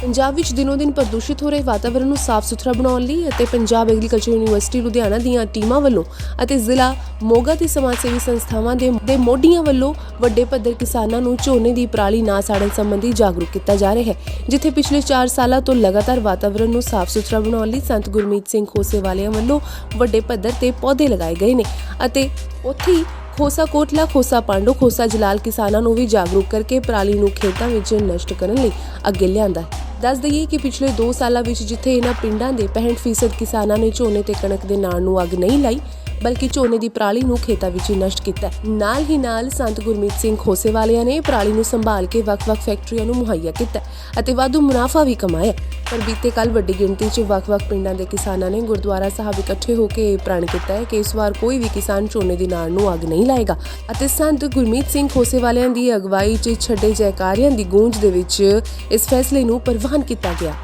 ਪੰਜਾਬ ਵਿੱਚ ਦਿਨੋ ਦਿਨ ਪ੍ਰਦੂਸ਼ਿਤ ਹੋ ਰਹੇ ਵਾਤਾਵਰਣ ਨੂੰ ਸਾਫ਼ ਸੁਥਰਾ ਬਣਾਉਣ ਲਈ ਅਤੇ ਪੰਜਾਬ ਐਗਰੀਕਲਚਰ ਯੂਨੀਵਰਸਿਟੀ ਲੁਧਿਆਣਾ ਦੀਆਂ ਟੀਮਾਂ ਵੱਲੋਂ ਅਤੇ ਜ਼ਿਲ੍ਹਾ ਮੋਗਾ ਦੀ ਸਮਾਜ ਸੇਵੀ ਸੰਸਥਾਵਾਂ ਦੇ ਦੇ ਮੋਢੀਆਂ ਵੱਲੋਂ ਵੱਡੇ ਪੱਧਰ ਕਿਸਾਨਾਂ ਨੂੰ ਝੋਨੇ ਦੀ ਪਰਾਲੀ ਨਾ ਸਾੜਨ ਸੰਬੰਧੀ ਜਾਗਰੂਕ ਕੀਤਾ ਜਾ ਰਿਹਾ ਹੈ, ਜਿੱਥੇ ਪਿਛਲੇ 4 ਸਾਲਾਂ ਤੋਂ ਲਗਾਤਾਰ ਵਾਤਾਵਰਣ ਨੂੰ ਸਾਫ਼ ਸੁਥਰਾ ਬਣਾਉਣ ਲਈ ਸੰਤ ਗੁਰਮੀਤ ਸਿੰਘ ਖੋਸੇ ਵਾਲਿਆਂ ਵੱਲੋਂ ਵੱਡੇ ਪੱਧਰ ਤੇ ਪੌਦੇ ਲਗਾਏ ਗਏ ਨੇ ਅਤੇ ਉੱਥੇ ਹੀ ਖੋਸਾ ਕੋਟਲਾ, ਖੋਸਾ ਪਾਂਡੋ, ਖੋਸਾ ਜਲਾਲ ਕਿਸਾਨਾਂ ਨੂੰ ਵੀ ਜਾਗਰੂਕ ਕਰਕੇ ਪਰਾਲੀ ਨੂੰ ਖੇਤਾਂ ਵਿੱਚ ਨਸ਼ਟ ਕਰਨ ਲਈ ਅੱਗੇ ਲਿਆਂਦਾ ਹੈ। ਦੱਸ ਦਈਏ ਕਿ ਪਿਛਲੇ 2 ਸਾਲਾਂ ਵਿੱਚ ਜਿੱਥੇ ਇਹਨਾਂ ਪਿੰਡਾਂ ਦੇ 65% ਕਿਸਾਨਾਂ ਨੇ ਝੋਨੇ ਤੇ ਕਣਕ ਦੇ ਨਾੜ ਨੂੰ ਅੱਗ ਨਹੀਂ ਲਾਈ ਬਲਕਿ ਝੋਨੇ ਦੀ ਪਰਾਲੀ ਨੂੰ ਖੇਤਾਂ ਵਿੱਚ ਹੀ ਨਸ਼ਟ ਕੀਤਾ ਨਾਲ ਹੀ ਨਾਲ ਸੰਤ ਗੁਰਮੀਤ ਸਿੰਘ ਖੋਸੇ ਵਾਲਿਆਂ ਨੇ ਪਰਾਲੀ ਨੂੰ ਸੰਭਾਲ ਕੇ ਵੱਖ-ਵੱਖ ਫੈਕਟਰੀਆਂ ਨੂੰ ਮੁਹੱਈਆ ਕੀਤਾ ਅਤੇ ਵਾਧੂ ਮੁਨਾਫਾ ਵੀ ਕਮਾਇਆ ਪਰ ਬੀਤੇ ਕੱਲ ਵੱਡੀ ਗਿਣਤੀ 'ਚ ਵੱਖ-ਵੱਖ ਪਿੰਡਾਂ ਦੇ ਕਿਸਾਨਾਂ ਨੇ ਗੁਰਦੁਆਰਾ ਸਾਹਿਬ ਇਕੱਠੇ ਹੋ ਕੇ ਇਹ ਪ੍ਰਣ ਕੀਤਾ ਹੈ ਕਿ ਇਸ ਵਾਰ ਕੋਈ ਵੀ ਕਿਸਾਨ ਝੋਨੇ ਦੀ ਨਾੜ ਨੂੰ ਅੱਗ ਨਹੀਂ ਲਾਏਗਾ ਅਤੇ ਸੰਤ ਗੁਰਮੀਤ ਸਿੰਘ ਖੋਸੇ ਵਾਲਿਆਂ ਦੀ ਅਗਵਾਈ 'ਚ ਛੱਡੇ ਜੈਕਾਰਿਆਂ ਦੀ ਗੂੰਜ ਦੇ ਵਿੱਚ ਇਸ ਫੈਸਲੇ ਨੂੰ ਪ੍ਰਵਾਨ ਕੀਤਾ ਗਿਆ।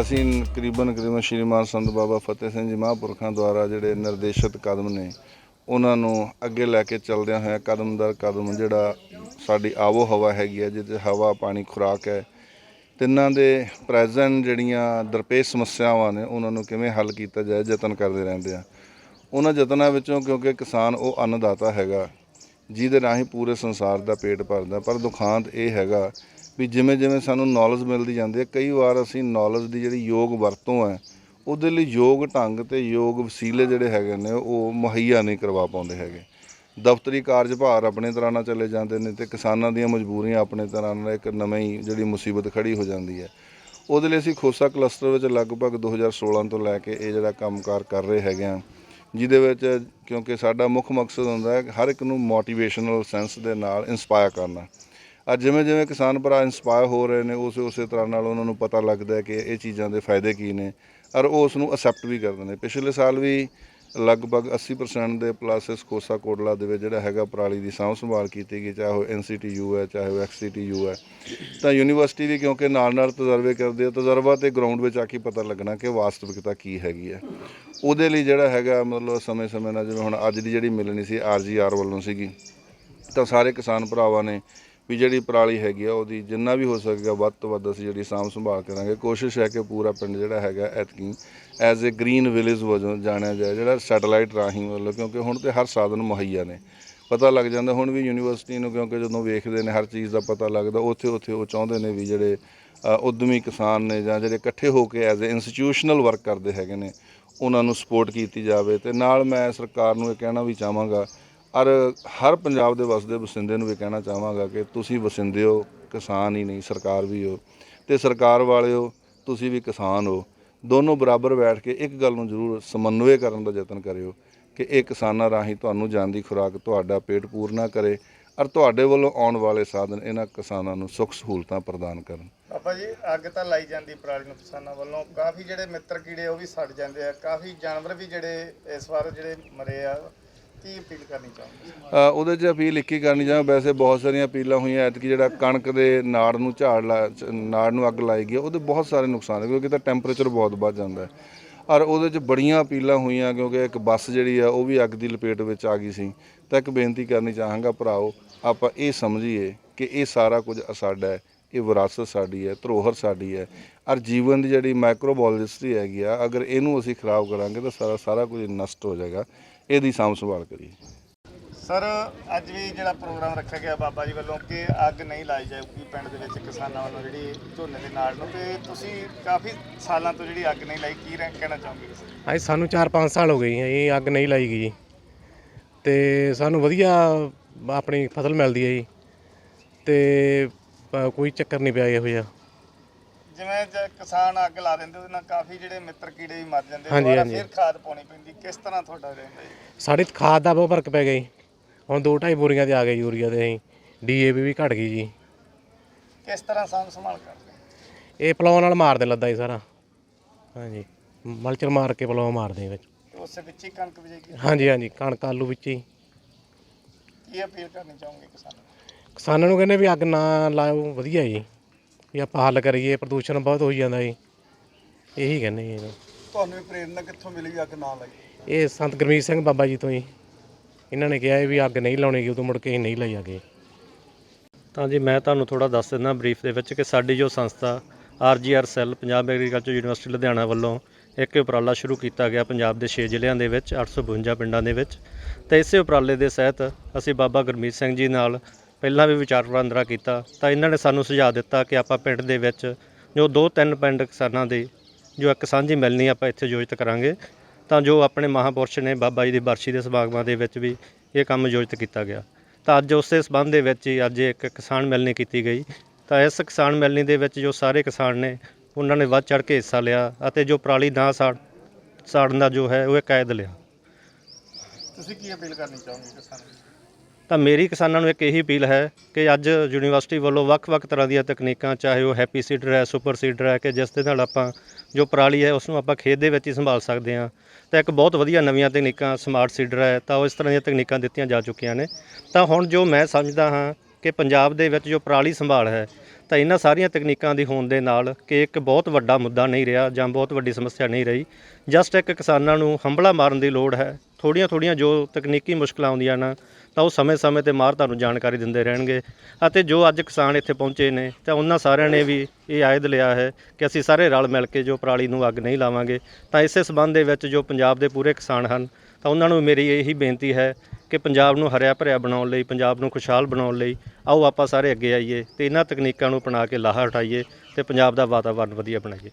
ਅਸੀਂ ਕਰੀਬਨ ਕਰੀਬਨ ਸ਼੍ਰੀਮਾਨ ਸੰਤ ਬਾਬਾ ਫਤਿਹ ਸਿੰਘ ਜੀ ਮਹਾਂਪੁਰਖਾਂ ਦੁਆਰਾ ਜਿਹੜੇ ਨਿਰਦੇਸ਼ਿਤ ਕਦਮ ਨੇ, ਉਹਨਾਂ ਨੂੰ ਅੱਗੇ ਲੈ ਕੇ ਚੱਲਦਿਆਂ ਹੋਇਆ ਕਦਮ ਦਰ ਕਦਮ ਜਿਹੜਾ ਸਾਡੀ ਆਵੋ ਹਵਾ ਹੈਗੀ ਹੈ ਜਿਹਦੇ ਹਵਾ, ਪਾਣੀ, ਖੁਰਾਕ ਹੈ, ਤਿੰਨਾਂ ਦੇ ਪ੍ਰੈਜ਼ੈਂਟ ਜਿਹੜੀਆਂ ਦਰਪੇਸ਼ ਸਮੱਸਿਆਵਾਂ ਨੇ, ਉਹਨਾਂ ਨੂੰ ਕਿਵੇਂ ਹੱਲ ਕੀਤਾ ਜਾਏ, ਯਤਨ ਕਰਦੇ ਰਹਿੰਦੇ ਆ। ਉਹਨਾਂ ਯਤਨਾਂ ਵਿੱਚੋਂ ਕਿਉਂਕਿ ਕਿਸਾਨ ਉਹ ਅੰਨਦਾਤਾ ਹੈਗਾ, ਜਿਹਦੇ ਰਾਹੀਂ ਪੂਰੇ ਸੰਸਾਰ ਦਾ ਪੇਟ ਭਰਦਾ, ਪਰ ਦੁਖਾਂਤ ਇਹ ਹੈਗਾ ਵੀ ਜਿਵੇਂ ਜਿਵੇਂ ਸਾਨੂੰ ਨੌਲੇਜ ਮਿਲਦੀ ਜਾਂਦੀ ਹੈ, ਕਈ ਵਾਰ ਅਸੀਂ ਨੌਲੇਜ ਦੀ ਜਿਹੜੀ ਯੋਗ ਵਰਤੋਂ ਹੈ, ਉਹਦੇ ਲਈ ਯੋਗ ਢੰਗ ਤੇ ਯੋਗ ਵਸੀਲੇ ਜਿਹੜੇ ਹੈਗੇ ਨੇ, ਉਹ ਮੁਹੱਈਆ ਨਹੀਂ ਕਰਵਾ ਪਾਉਂਦੇ ਹੈਗੇ। ਦਫ਼ਤਰੀ ਕਾਰਜਭਾਰ ਆਪਣੇ ਤਰ੍ਹਾਂ ਨਾਲ ਚੱਲੇ ਜਾਂਦੇ ਨੇ ਤੇ ਕਿਸਾਨਾਂ ਦੀਆਂ ਮਜਬੂਰੀਆਂ ਆਪਣੇ ਤਰ੍ਹਾਂ ਨਾਲ ਇੱਕ ਨਵੀਂ ਜਿਹੜੀ ਮੁਸੀਬਤ ਖੜੀ ਹੋ ਜਾਂਦੀ ਹੈ। ਉਹਦੇ ਲਈ ਅਸੀਂ ਖੋਸਾ ਕਲਸਟਰ ਵਿੱਚ ਲਗਭਗ 2016 ਤੋਂ ਲੈ ਕੇ ਇਹ ਜਿਹੜਾ ਕੰਮਕਾਰ ਕਰ ਰਹੇ ਹੈਗੇ ਆ ਜਿਹਦੇ ਵਿੱਚ ਕਿਉਂਕਿ ਸਾਡਾ ਮੁੱਖ ਮਕਸਦ ਹੁੰਦਾ ਹੈ ਹਰ ਇੱਕ ਨੂੰ ਮੋਟੀਵੇਸ਼ਨਲ ਸੈਂਸ ਦੇ ਨਾਲ ਇਨਸਪਾਇਰ ਕਰਨਾ। ਅੱਜ ਜਿਵੇਂ ਜਿਵੇਂ ਕਿਸਾਨ ਭਰਾ ਇਨਸਪਾਇਰ ਹੋ ਰਹੇ ਨੇ, ਉਸੇ ਉਸੇ ਤਰ੍ਹਾਂ ਨਾਲ ਉਹਨਾਂ ਨੂੰ ਪਤਾ ਲੱਗਦਾ ਕਿ ਇਹ ਚੀਜ਼ਾਂ ਦੇ ਫਾਇਦੇ ਕੀ ਨੇ, ਔਰ ਉਹ ਉਸ ਨੂੰ ਅਸੈਪਟ ਵੀ ਕਰਦੇ ਨੇ। ਪਿਛਲੇ ਸਾਲ ਵੀ ਲਗਭਗ 80% ਦੇ ਪਲੱਸ ਕੋਸਾ ਕੋਟਲਾ ਦੇ ਵਿੱਚ ਜਿਹੜਾ ਹੈਗਾ ਪਰਾਲੀ ਦੀ ਸਾਂਭ ਸੰਭਾਲ ਕੀਤੀ ਗਈ, ਚਾਹੇ ਉਹ ਐਨਸੀਟੀਯੂ ਹੈ, ਚਾਹੇ ਉਹ ਐਕਸੀਟੀਯੂ ਹੈ। ਤਾਂ ਯੂਨੀਵਰਸਿਟੀ ਵੀ ਕਿਉਂਕਿ ਨਾਲ ਨਾਲ ਤਜਰਬੇ ਕਰਦੇ ਆ, ਤਜਰਬਾ ਤੇ ਗਰਾਊਂਡ ਵਿੱਚ ਆ ਕੇ ਪਤਾ ਲੱਗਣਾ ਕਿ ਵਾਸਤਵਿਕਤਾ ਕੀ ਹੈਗੀ ਹੈ। ਉਹਦੇ ਲਈ ਜਿਹੜਾ ਹੈਗਾ ਮਤਲਬ ਸਮੇਂ-ਸਮੇਂ ਨਾਲ ਜਿਵੇਂ ਹੁਣ ਅੱਜ ਦੀ ਜਿਹੜੀ ਮਿਲਣੀ ਸੀ ਆਰਜੀਆਰ ਵੱਲੋਂ ਸੀਗੀ, ਤਾਂ ਸਾਰੇ ਕਿਸਾਨ ਭਰਾਵਾਂ ਨੇ ਵੀ ਜਿਹੜੀ ਪਰਾਲੀ ਹੈਗੀ ਆ ਉਹਦੀ ਜਿੰਨਾ ਵੀ ਹੋ ਸਕੇਗਾ ਵੱਧ ਤੋਂ ਵੱਧ ਅਸੀਂ ਜਿਹੜੀ ਸਾਂਭ ਸੰਭਾਲ ਕਰਾਂਗੇ। ਕੋਸ਼ਿਸ਼ ਹੈ ਕਿ ਪੂਰਾ ਪਿੰਡ ਜਿਹੜਾ ਹੈਗਾ ਐਤਕੀ ਐਜ਼ ਅ ਗ੍ਰੀਨ ਵਿਲੇਜ ਵਜੋਂ ਜਾਣਿਆ ਜਾਏ ਜਿਹੜਾ ਸੈਟੇਲਾਈਟ ਰਾਹੀਂ ਵੱਲੋਂ ਕਿਉਂਕਿ ਹੁਣ ਤੇ ਹਰ ਸਾਧਨ ਮੁਹੱਈਆ ਨੇ। ਪਤਾ ਲੱਗ ਜਾਂਦਾ ਹੁਣ ਵੀ ਯੂਨੀਵਰਸਿਟੀ ਨੂੰ ਕਿਉਂਕਿ ਜਦੋਂ ਵੇਖਦੇ ਨੇ ਹਰ ਚੀਜ਼ ਦਾ ਪਤਾ ਲੱਗਦਾ ਉੱਥੇ ਉੱਥੇ ਉਹ ਚਾਹੁੰਦੇ ਨੇ ਵੀ ਜਿਹੜੇ ਅ, ਉੱਦਮੀ ਕਿਸਾਨ ਨੇ ਜਾਂ ਜਿਹੜੇ ਇਕੱਠੇ ਹੋ ਕੇ ਐਜ਼ ਅ ਇੰਸਟੀਟਿਊਸ਼ਨਲ ਵਰਕ ਕਰਦੇ ਹੈਗੇ ਨੇ ਉਹਨਾਂ ਨੂੰ ਸਪੋਰਟ ਕੀਤੀ ਜਾਵੇ। ਤੇ ਨਾਲ ਮੈਂ ਸਰਕਾਰ ਨੂੰ ਇਹ ਕਹਿਣਾ ਵੀ ਚਾਹਾਂਗਾ ਔਰ ਹਰ ਪੰਜਾਬ ਦੇ ਵਸਦੇ ਵਸਿੰਦੇ ਨੂੰ ਵੀ ਕਹਿਣਾ ਚਾਹਾਂਗਾ ਕਿ ਤੁਸੀਂ ਵਸਿੰਦੇ ਹੋ, ਕਿਸਾਨ ਹੀ ਨਹੀਂ, ਸਰਕਾਰ ਵੀ ਹੋ। ਤੇ ਸਰਕਾਰ ਵਾਲਿਓ ਤੁਸੀਂ ਵੀ ਕਿਸਾਨ ਹੋ। ਦੋਨੋਂ ਬਰਾਬਰ ਬੈਠ ਕੇ ਇੱਕ ਗੱਲ ਨੂੰ ਜ਼ਰੂਰ ਸਮਨਵੈ ਕਰਨ ਦਾ ਯਤਨ ਕਰਿਓ ਕਿ ਇਹ ਕਿਸਾਨਾਂ ਰਾਹੀਂ ਤੁਹਾਨੂੰ ਜਾਨ ਦੀ ਖੁਰਾਕ ਤੁਹਾਡਾ ਪੇਟ ਪੂਰਨਾ ਕਰੇ ਔਰ ਤੁਹਾਡੇ ਵੱਲੋਂ ਆਉਣ ਵਾਲੇ ਸਾਧਨ ਇਹਨਾਂ ਕਿਸਾਨਾਂ ਨੂੰ ਸੁੱਖ ਸਹੂਲਤਾਂ ਪ੍ਰਦਾਨ ਕਰਨ। ਪਾਪਾ ਜੀ, ਅੱਗ ਤਾਂ ਲਾਈ ਜਾਂਦੀ ਪਰਾਲੀ ਨੂੰ ਕਿਸਾਨਾਂ ਵੱਲੋਂ। ਕਾਫੀ ਜਿਹੜੇ ਮਿੱਤਰ ਕੀੜੇ ਉਹ ਵੀ ਸੜ ਜਾਂਦੇ ਆ। ਕਾਫੀ ਜਾਨਵਰ ਵੀ ਜਿਹੜੇ ਇਸ ਵਾਰ ਜਿਹੜੇ ਮਰੇ ਆ। ਕੀ ਅਪੀਲ ਕਰਨੀ ਚਾਹੁੰਦੇ ਅ, ਉਹਦੇ 'ਚ ਅਪੀਲ ਇੱਕ ਹੀ ਕਰਨੀ ਚਾਹਾਂ ਵੈਸੇ ਬਹੁਤ ਸਾਰੀਆਂ ਅਪੀਲਾਂ ਹੋਈਆਂ। ਐਤਕੀ ਜਿਹੜਾ ਕਣਕ ਦੇ ਨਾੜ ਨੂੰ ਝਾੜ ਲਾ ਚ- ਨਾੜ ਨੂੰ ਅੱਗ ਲਾਈ ਗਈ ਹੈ, ਉਹਦੇ ਬਹੁਤ ਸਾਰੇ ਨੁਕਸਾਨ ਹੈ ਕਿਉਂਕਿ ਤਾਂ ਟੈਂਪਰੇਚਰ ਬਹੁਤ ਵੱਧ ਜਾਂਦਾ ਹੈ। ਔਰ ਉਹਦੇ 'ਚ ਬੜੀਆਂ ਅਪੀਲਾਂ ਹੋਈਆਂ ਕਿਉਂਕਿ ਇੱਕ ਬੱਸ ਜਿਹੜੀ ਆ ਉਹ ਵੀ ਅੱਗ ਦੀ ਲਪੇਟ ਵਿੱਚ ਆ ਗਈ ਸੀ। ਤਾਂ ਇੱਕ ਬੇਨਤੀ ਕਰਨੀ ਚਾਹਾਂਗਾ ਭਰਾਓ ਆਪਾਂ ਇਹ ਸਮਝੀਏ ਕਿ ਇਹ ਸਾਰਾ ਕੁਝ ਸਾਡਾ ਹੈ। ਇਹ ਵਿਰਾਸਤ ਸਾਡੀ ਹੈ ਧਰੋਹਰ ਸਾਡੀ ਹੈ। ਔਰ ਜੀਵਨ ਦੀ ਜਿਹੜੀ ਮਾਈਕਰੋਬਾਇਓਲੋਜੀ ਹੈਗੀ ਆ ਅਗਰ ਇਹਨੂੰ ਅਸੀਂ ਖਰਾਬ ਕਰਾਂਗੇ ਤਾਂ ਸਾਰਾ ਸਾਰਾ ਕੁਝ ਨਸ਼ਟ ਹੋ ਜਾਏਗਾ। ਇਹਦੀ ਸਾਂਭ ਸੰਭਾਲ ਕਰੀਏ। ਸਰ ਅੱਜ ਵੀ ਜਿਹੜਾ ਪ੍ਰੋਗਰਾਮ ਰੱਖਿਆ ਗਿਆ ਬਾਬਾ ਜੀ ਵੱਲੋਂ ਕਿ ਅੱਗ ਨਹੀਂ ਲਾਈ ਜਾਊਗੀ ਪਿੰਡ ਦੇ ਵਿੱਚ ਕਿਸਾਨਾਂ ਵੱਲੋਂ ਜਿਹੜੀ ਝੋਨੇ ਦੇ ਨਾੜ ਨੂੰ ਤੇ ਤੁਸੀਂ ਕਾਫੀ ਸਾਲਾਂ ਤੋਂ ਜਿਹੜੀ ਅੱਗ ਨਹੀਂ ਲਾਈ ਕੀ ਰਹਿ- ਕਹਿਣਾ ਚਾਹੋਗੇ ਅੱਜ ਸਾਨੂੰ 4-5 ਸਾਲ ਹੋ ਗਏ ਜੀ ਇਹ ਅੱਗ ਨਹੀਂ ਲਾਈ ਗਈ ਤੇ ਸਾਨੂੰ ਵਧੀਆ ਆਪਣੀ ਫਸਲ ਮਿਲਦੀ ਹੈ ਜੀ। ਤੇ ਕੋਈ ਚੱਕਰ ਨਹੀਂ ਪਿਆ ਇਹੋ ਜਿਹਾ। ਜਿਵੇਂ ਜੇ ਕਿਸਾਨ ਅੱਗ ਲਾ ਦਿੰਦੇ ਉਹਦੇ ਨਾਲ ਕਾਫੀ ਜਿਹੜੇ ਮਿੱਤਰ ਕੀੜੇ ਵੀ ਮਰ ਜਾਂਦੇ ਹਾਂਜੀ, ਦੁਬਾਰਾ ਹਾਂਜੀ। ਫਿਰ ਖਾਦ ਪਾਉਣੀ ਪੈਂਦੀ ਕਿਸ ਤਰ੍ਹਾਂ ਤੁਹਾਡਾ ਰਹਿੰਦਾ ਜੀ? ਸਾਡੇ ਖਾਦ ਦਾ ਬਹੁਤ ਫ਼ਰਕ ਪੈ ਗਿਆ ਜੀ। ਹੁਣ 2.5 ਬੋਰੀਆਂ ਤੇ ਆ ਗਏ ਯੂਰੀਆ ਤੇ ਅਸੀਂ ਡੀਏਪੀ ਵੀ ਘਟ ਗਈ ਜੀ। ਕਿਸ ਤਰ੍ਹਾਂ ਸਾਂਭ ਸੰਭਾਲ ਕਰਦੇ? ਇਹ ਪਲਾਉ ਨਾਲ ਮਾਰਦੇ ਲੱਦਾ ਜੀ ਸਾਰਾ। ਹਾਂਜੀ ਮਲਚਰ ਮਾਰ ਕੇ ਪਲਾਉ ਮਾਰਦੇ ਵਿੱਚ। ਤੇ ਉਸੇ ਵਿੱਚ ਹੀ ਕਣਕ ਬੀਜੇਗੀ? ਹਾਂਜੀ ਹਾਂਜੀ ਕਣਕ ਆਲੂ ਵਿੱਚ ਹੀ। ਕੀ ਅਪੀਲ ਕਰਨੀ ਚਾਹੋਗੇ ਕਿਸਾਨਾਂ ਨੂੰ? ਕਿਸਾਨਾਂ ਨੂੰ ਕਹਿੰਦੇ ਵੀ ਅੱਗ ਨਾ ਲਾਓ ਵਧੀਆ ਜੀ। ਵੀ ਆਪਾਂ ਹੱਲ ਕਰੀਏ ਪ੍ਰਦੂਸ਼ਣ ਬਹੁਤ ਹੋਈ ਜਾਂਦਾ ਜੀ। ਇਹੀ ਕਹਿੰਦੇ ਜੀ ਤੁਹਾਨੂੰ ਇਹ ਪ੍ਰੇਰਨਾ ਕਿੱਥੋਂ ਮਿਲੀ ਅੱਗ ਨਾ ਲਾਈ ਇਹ ਸੰਤ ਗੁਰਮੀਤ ਸਿੰਘ ਬਾਬਾ ਜੀ ਤੋਂ ਜੀ। ਇਹਨਾਂ ਨੇ ਕਿਹਾ ਵੀ ਅੱਗ ਨਹੀਂ ਲਾਉਣੀ ਗੀ ਉਦੋਂ ਮੁੜ ਕੇ ਅਸੀਂ ਨਹੀਂ ਲਾਈ ਅੱਗੇ। ਤਾਂ ਜੀ ਮੈਂ ਤੁਹਾਨੂੰ ਥੋੜਾ ਦੱਸ ਦਿੰਦਾ ਬਰੀਫ ਦੇ ਵਿੱਚ ਕਿ ਸਾਡੀ ਜੋ ਸੰਸਥਾ RGR cell Punjab agriculture university Ludhiana ਵੱਲੋਂ ਇੱਕ ਉਪਰਾਲਾ ਸ਼ੁਰੂ ਕੀਤਾ ਗਿਆ ਪੰਜਾਬ ਦੇ 6 ਜ਼ਿਲ੍ਹਿਆਂ ਦੇ ਵਿੱਚ 852 ਪਿੰਡਾਂ ਦੇ ਵਿੱਚ। ਤੇ ਇਸੇ ਉਪਰਾਲੇ ਦੇ ਸਹਿਤ ਅਸੀਂ ਬਾਬਾ ਗੁਰਮੀਤ ਸਿੰਘ ਜੀ ਨਾਲ ਪਹਿਲਾਂ ਵੀ ਵਿਚਾਰ ਵਟਾਂਦਰਾ ਕੀਤਾ, ਤਾਂ ਇਹਨਾਂ ਨੇ ਸਾਨੂੰ ਸੁਝਾਅ ਦਿੱਤਾ ਕਿ ਆਪਾਂ ਪਿੰਡ ਦੇ ਵਿੱਚ ਜੋ ਦੋ ਤਿੰਨ ਪਿੰਡ ਕਿਸਾਨਾਂ ਦੇ ਜੋ ਇੱਕ ਸਾਂਝੀ ਮਿਲਣੀ ਆਪਾਂ ਇੱਥੇ ਆਯੋਜਿਤ ਕਰਾਂਗੇ। ਤਾਂ ਜੋ ਆਪਣੇ ਮਹਾਪੁਰਸ਼ ਨੇ ਬਾਬਾ ਜੀ ਦੀ ਬਰਸ਼ੀ ਦੇ ਸਮਾਗਮਾਂ ਦੇ ਵਿੱਚ ਵੀ ਇਹ ਕੰਮ ਆਯੋਜਿਤ ਕੀਤਾ ਗਿਆ। ਤਾਂ ਅੱਜ ਉਸੇ ਸਬੰਧ ਦੇ ਵਿੱਚ ਹੀ ਅੱਜ ਇੱਕ ਕਿਸਾਨ ਮਿਲਣੀ ਕੀਤੀ ਗਈ। ਤਾਂ ਇਸ ਕਿਸਾਨ ਮਿਲਣੀ ਦੇ ਵਿੱਚ ਜੋ ਸਾਰੇ ਕਿਸਾਨ ਨੇ, ਉਹਨਾਂ ਨੇ ਵੱਧ ਚੜ ਕੇ ਹਿੱਸਾ ਲਿਆ ਅਤੇ ਜੋ ਪਰਾਲੀ ਨਾ ਸਾੜ, ਸਾੜਨ ਦਾ ਜੋ ਹੈ, ਉਹ ਇੱਕ ਕਾਇਦ ਲਿਆ। ਤੁਸੀਂ ਕੀ ਅਪੀਲ ਕਰਨੀ ਚਾਹੋਗੇ ਕਿਸਾਨਾਂ ਨੂੰ ਤਾਂ ਮੇਰੀ ਕਿਸਾਨਾਂ ਨੂੰ ਇੱਕ ਇਹੀ ਅਪੀਲ ਹੈ ਕਿ ਅੱਜ ਯੂਨੀਵਰਸਿਟੀ ਵੱਲੋਂ ਵੱਖ-ਵੱਖ ਤਰ੍ਹਾਂ ਦੀਆਂ ਤਕਨੀਕਾਂ, ਚਾਹੇ ਉਹ ਹੈਪੀ ਸੀਡਰ ਹੈ, ਸੁਪਰ ਸੀਡਰ ਹੈ ਕਿ ਜਿਸ ਦੇ ਨਾਲ ਆਪਾਂ ਜੋ ਪਰਾਲੀ ਹੈ ਉਸ ਨੂੰ ਆਪਾਂ ਖੇਤ ਦੇ ਵਿੱਚ ਹੀ ਸੰਭਾਲ ਸਕਦੇ ਹਾਂ, ਤਾਂ ਇੱਕ ਬਹੁਤ ਵਧੀਆ ਨਵੀਆਂ ਤਕਨੀਕਾਂ ਸਮਾਰਟ ਸੀਡਰ ਹੈ, ਤਾਂ ਉਹ ਇਸ ਤਰ੍ਹਾਂ ਦੀਆਂ ਤਕਨੀਕਾਂ ਦਿੱਤੀਆਂ ਜਾ ਚੁੱਕੀਆਂ ਨੇ। ਤਾਂ ਹੁਣ ਜੋ ਮੈਂ ਸਮਝਦਾ ਹਾਂ ਕਿ ਪੰਜਾਬ ਦੇ ਵਿੱਚ ਜੋ ਪਰਾਲੀ ਸੰਭਾਲ ਹੈ, ਤਾਂ ਇਹਨਾਂ ਸਾਰੀਆਂ ਤਕਨੀਕਾਂ ਦੀ ਹੋਣ ਦੇ ਨਾਲ ਕਿ ਇੱਕ ਬਹੁਤ ਵੱਡਾ ਮੁੱਦਾ ਨਹੀਂ ਰਿਹਾ ਜਾਂ ਬਹੁਤ ਵੱਡੀ ਸਮੱਸਿਆ ਨਹੀਂ ਰਹੀ। ਜਸਟ ਇੱਕ ਕਿਸਾਨਾਂ ਨੂੰ ਹੰਬਲਾ ਮਾਰਨ ਦੀ ਲੋੜ ਹੈ। ਥੋੜੀਆਂ ਥੋੜੀਆਂ ਜੋ ਤਕਨੀਕੀ ਮੁਸ਼ਕਲਾਂ ਆਉਂਦੀਆਂ ਨਾ, ਤਾਂ ਉਹ ਸਮੇਂ-ਸਮੇਂ ਤੇ ਮਾਰ ਤੁਹਾਨੂੰ ਜਾਣਕਾਰੀ ਦਿੰਦੇ ਰਹਿਣਗੇ। ਅਤੇ ਜੋ ਅੱਜ ਕਿਸਾਨ ਇੱਥੇ ਪਹੁੰਚੇ ਨੇ, ਤਾਂ ਉਹਨਾਂ ਸਾਰਿਆਂ ਨੇ ਵੀ ਇਹ ਆਇਦ ਲਿਆ ਹੈ ਕਿ ਅਸੀਂ ਸਾਰੇ ਰਲ ਮਿਲ ਕੇ ਜੋ ਪਰਾਲੀ ਨੂੰ ਅੱਗ ਨਹੀਂ ਲਾਵਾਂਗੇ। ਤਾਂ ਇਸੇ ਸਬੰਧ ਦੇ ਵਿੱਚ ਜੋ ਪੰਜਾਬ ਦੇ ਪੂਰੇ ਕਿਸਾਨ ਹਨ, ਤਾਂ ਉਹਨਾਂ ਨੂੰ ਮੇਰੀ ਇਹੀ ਬੇਨਤੀ ਹੈ ਕਿ ਪੰਜਾਬ ਨੂੰ ਹਰਿਆ ਭਰਿਆ ਬਣਾਉਣ ਲਈ, ਪੰਜਾਬ ਨੂੰ ਖੁਸ਼ਹਾਲ ਬਣਾਉਣ ਲਈ ਆਓ ਆਪਾਂ ਸਾਰੇ ਅੱਗੇ ਆਈਏ ਤੇ ਇਹਨਾਂ ਤਕਨੀਕਾਂ ਨੂੰ ਅਪਣਾ ਕੇ ਲਾਹਾ ਉਠਾਈਏ ਤੇ ਪੰਜਾਬ ਦਾ ਵਾਤਾਵਰਣ ਵਧੀਆ ਬਣਾਈਏ।